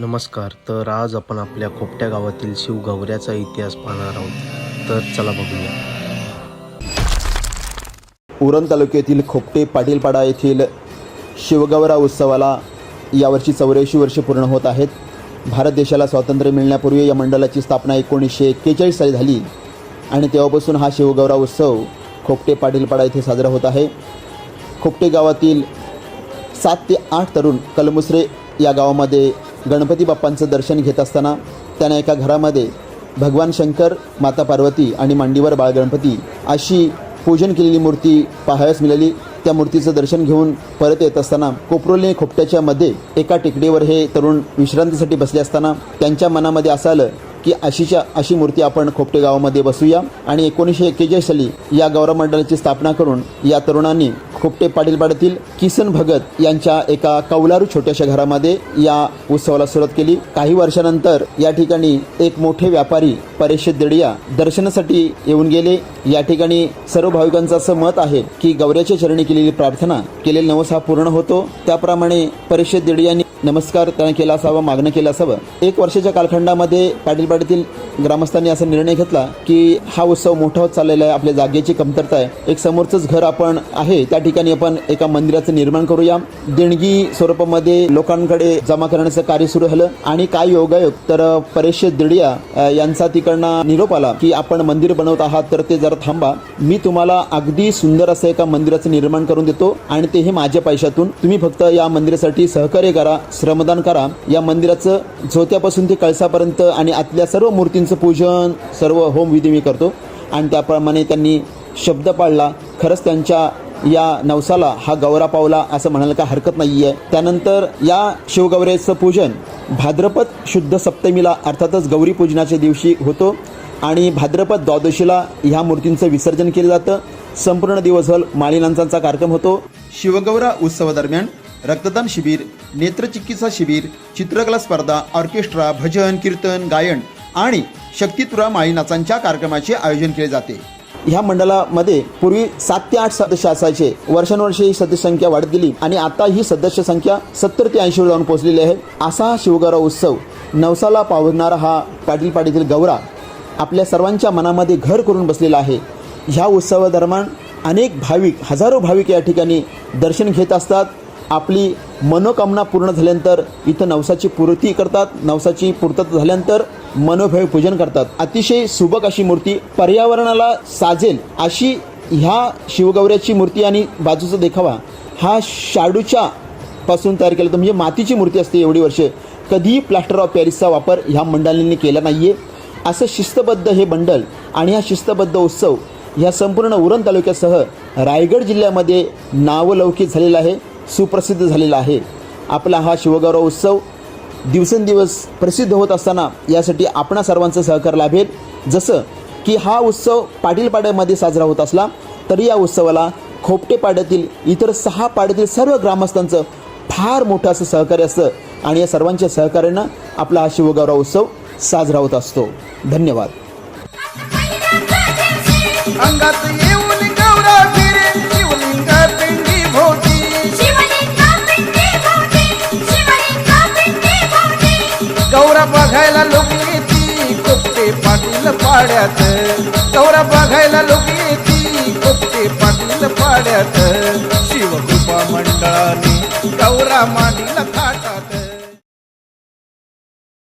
नमस्कार तर आज आपण आपल्या खोपट्या गावातील शिवगौऱ्याचा इतिहास पाहणार आहोत. तर चला बघूया. उरण तालुक्यातील खोपटे पाटीलपाडा येथील शिवगौरा उत्सवाला यावर्षी चौऱ्याऐंशी वर्षे पूर्ण होत आहेत. भारत देशाला स्वातंत्र्य मिळण्यापूर्वी या मंडळाची स्थापना एकोणीसशे एक्केचाळीस साली झाली आणि तेव्हापासून हा शिवगौरा उत्सव खोपटे पाटीलपाडा येथे साजरा होत आहे. खोपटे गावातील सात ते आठ तरुण कलमुसरे या गावामध्ये गणपती बाप्पांचं दर्शन घेत असताना त्यांना एका घरामध्ये भगवान शंकर माता पार्वती आणि मांडीवर बाळगणपती अशी पूजन केलेली मूर्ती पाहायला मिळाली. त्या मूर्तीचं दर्शन घेऊन परत येत असताना कोपरोली खोपट्याच्या मध्ये एका टेकडीवर हे तरुण विश्रांतीसाठी बसले असताना त्यांच्या मनामध्ये असं आलं की अशीच्या अशी मूर्ती आपण खोपटे गावामध्ये बसूया आणि एकोणीसशे एक्केचाळीस साली या गौरव मंडळाची स्थापना करून या तरुणांनी खोपटे पाटीलपाड्यातील किसन भगत यांच्या एका कौलारू छोट्याशा घरामध्ये या उत्सवाला सुरुवात केली. काही वर्षानंतर या ठिकाणी एक मोठे व्यापारी परेश देडिया दर्शनासाठी येऊन गेले. या ठिकाणी सर्व भाविकांचं असं मत आहे की गौऱ्याच्या चरणी केलेली प्रार्थना केलेला नवस हा पूर्ण होतो. त्याप्रमाणे परेश देडियांनी नमस्कार त्याने केला असावा मागणं केलं असावं. एक वर्षाच्या कालखंडामध्ये पाटीलपाड्यातील ग्रामस्थांनी असा निर्णय घेतला की हा उत्सव मोठा होत चाललेला आहे आपल्या जागेची कमतरता आहे. एक समोरचंच घर आपण आहे त्या ठिकाणी आपण एका मंदिराचं निर्माण करूया. देणगी स्वरूपामध्ये लोकांकडे जमा करण्याचं कार्य सुरू झालं आणि काय योगायोग तर परेश दिडिया यांचा तिकडनं निरोप आला की आपण मंदिर बनवत आहात तर ते जरा थांबा. मी तुम्हाला अगदी सुंदर असं एका मंदिराचं निर्माण करून देतो आणि ते हे माझ्या पैशातून. तुम्ही फक्त या मंदिरासाठी सहकार्य करा श्रमदान करा. या मंदिराचं झोत्यापासून ते कळसापर्यंत आणि आतल्या सर्व मूर्तींचं पूजन सर्व होमविधी मी करतो. आणि त्याप्रमाणे त्यांनी शब्द पाळला. खरंच त्यांच्या या नवसाला हा गौरा पावला असं म्हणायला काय हरकत नाही आहे त्यानंतर या शिवगौरेचं पूजन भाद्रपद शुद्ध सप्तमीला अर्थातच गौरी पूजनाच्या दिवशी होतो. आणि भाद्रपद द्वादशीला ह्या मूर्तींचं विसर्जन केलं जातं. संपूर्ण दिवसभर माळीनांचा कार्यक्रम होतो. शिवगौरा उत्सवादरम्यान रक्तदान शिबिर नेत्रचिकित्सा शिबिर चित्रकला स्पर्धा ऑर्केस्ट्रा भजन कीर्तन गायन आणि शक्तितुरा माळी नाचांच्या कार्यक्रमाचे आयोजन केले जाते. ह्या मंडळामध्ये पूर्वी सात ते आठ सदस्य असायचे. वर्षानुवर्षे ही सदस्य संख्या वाढत गेली आणि आता ही सदस्य संख्या सत्तर ते ऐंशीवर जाऊन पोहोचलेली आहे. असा हा उत्सव नवसाला पावणारा हा पाटील पाटीतील गौरा आपल्या सर्वांच्या मनामध्ये घर करून बसलेला आहे. ह्या उत्सवादरम्यान अनेक भाविक हजारो भाविक या ठिकाणी दर्शन घेत असतात. आपली मनोकामना पूर्ण झाल्यानंतर इथं नवसाची पूर्ती करतात. नवसाची पूर्तता झाल्यानंतर मनोभय पूजन करतात. अतिशय सुबक अशी मूर्ती पर्यावरणाला साजेल अशी ह्या शिवगौऱ्याची मूर्ती आणि बाजूचा देखावा हा शाडूच्या पासून तयार केला होता म्हणजे मातीची मूर्ती असते एवढी वर्षे. कधीही प्लास्टर ऑफ पॅरिसचा वापर ह्या मंडळांनी केला नाही आहे असं शिस्तबद्ध हे मंडल आणि हा शिस्तबद्ध उत्सव ह्या संपूर्ण उरण तालुक्यासह रायगड जिल्ह्यामध्ये नावलौकिक झालेला आहे. सुप्रसिद्ध झालेला आहे. आपला हा शिवगौरव उत्सव दिवसेंदिवस प्रसिद्ध होत असताना यासाठी आपणा सर्वांचं सहकार लाभेल. जसं की हा उत्सव पाटीलपाड्यामध्ये साजरा होत असला तरी या उत्सवाला खोपटे पाड्यातील इतर सहा पाड्यातील सर्व ग्रामस्थांचं फार मोठं असं सहकार्य असतं आणि या सर्वांच्या सहकार्यानं आपला हा शिवगौरव उत्सव साजरा होत असतो. धन्यवाद. बघायला लोक येती कोपटे पाटील पाड्यात. गौरा बघायला लोक येती कोपटे पाटील पाड्यात. शिवकृपा मंडळाने गौरा मांडीला थाट